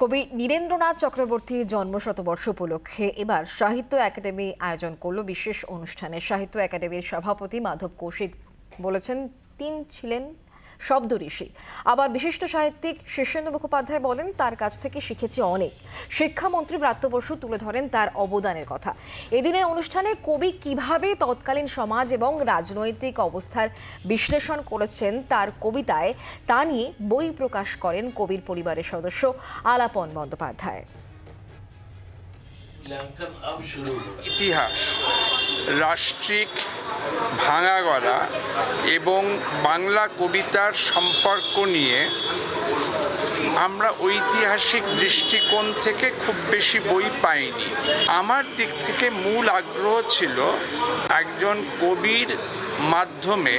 কবি নীরেন্দ্রনাথ চক্রবর্তীর জন্মশতবর্ষ উপলক্ষে এবার সাহিত্য একাডেমি আয়োজন করল বিশেষ অনুষ্ঠানে। সাহিত্য একাডেমির সভাপতি মাধব কৌশিক বলেছেন, তিন ছিলেন শব্দ ঋষি। আবার বিশিষ্ট সাহিত্যিক শীর্ষেন্দু মুখোপাধ্যায় বলেন, তার কাছ থেকে শিখেছি অনেক। শিক্ষামন্ত্রী ব্রাত্য বসু তুলে ধরেন তার অবদানের কথা। এদিনে অনুষ্ঠানে কবি কীভাবে তৎকালীন সমাজ এবং রাজনৈতিক অবস্থার বিশ্লেষণ করেছেন তার কবিতায়, তা নিয়ে বই প্রকাশ করেন কবির পরিবারের সদস্য আলাপন বন্দ্যোপাধ্যায়। ইতিহাস। রাষ্ট্রিক ভাঙা গড়া এবং বাংলা কবিতার সম্পর্ক নিয়ে আমরা ঐতিহাসিক দৃষ্টিকোণ থেকে খুব বেশি বই পাইনি। আমার দিক থেকে মূল আগ্রহ ছিল একজন কবির মাধ্যমে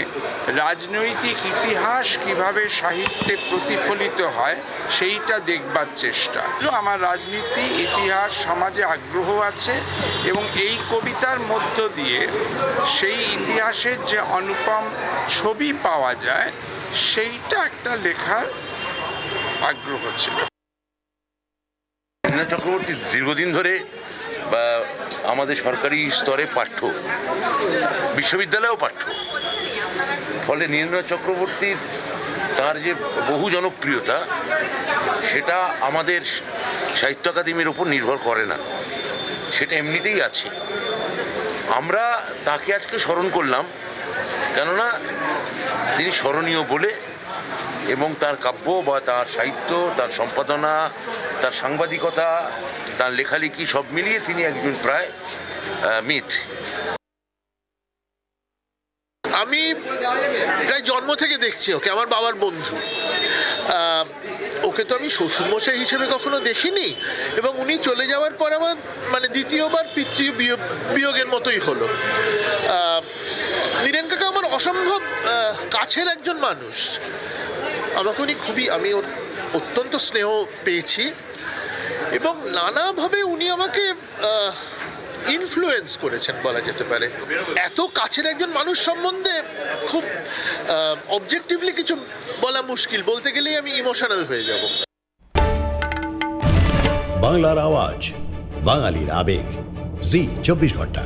রাজনৈতিক ইতিহাস কীভাবে সাহিত্যে প্রতিফলিত হয়, সেইটা দেখবার চেষ্টা। আমার রাজনীতি, ইতিহাস, সমাজে আগ্রহ আছে এবং এই কবিতার মধ্য দিয়ে সেই ইতিহাসের যে অনুপম ছবি পাওয়া যায়, সেইটা একটা লেখার আগ্রহ ছিল। রবীন্দ্রনাথ চক্রবর্তী দীর্ঘদিন ধরে, বা আমাদের সরকারি স্তরে পাঠ্য, বিশ্ববিদ্যালয়েও পাঠ্য। ফলে নীরেন্দ্রনাথ চক্রবর্তীর তার যে বহু জনপ্রিয়তা, সেটা আমাদের সাহিত্য একাডেমির ওপর নির্ভর করে না। সেটা এমনিতেই আছে। আমরা তাকে আজকে স্মরণ করলাম, কেননা তিনি স্মরণীয় বলে এবং তার কাব্য বা তার সাহিত্য, তার সম্পাদনা, তার সাংবাদিকতা, তার লেখালেখি সব মিলিয়ে তিনি একজন প্রায় মিথ। আমি প্রায় জন্ম থেকে দেখছি ওকে, আমার বাবার বন্ধু। ওকে তো আমি শ্বশুরমশাই হিসেবে কখনো দেখিনি এবং উনি চলে যাওয়ার পর আমার মানে দ্বিতীয়বার পিতৃ বিয়োগ- বিয়োগের মতোই হলো। নীরেন কাকা আমার অসম্ভব কাছের একজন মানুষ। আমাকে উনি খুবই, আমি ওর অত্যন্ত স্নেহ পেয়েছি এবং নানাভাবে উনি আমাকে ইনফ্লুয়েন্স করেছেন বলা যেতে পারে। এত কাছের একজন মানুষ সম্বন্ধে খুব অবজেক্টিভলি কিছু বলা মুশকিল। বলতে গেলেই আমি ইমোশনাল হয়ে যাব। বাংলার আওয়াজ, বাঙালির আবেগ। জি, চব্বিশ ঘণ্টা।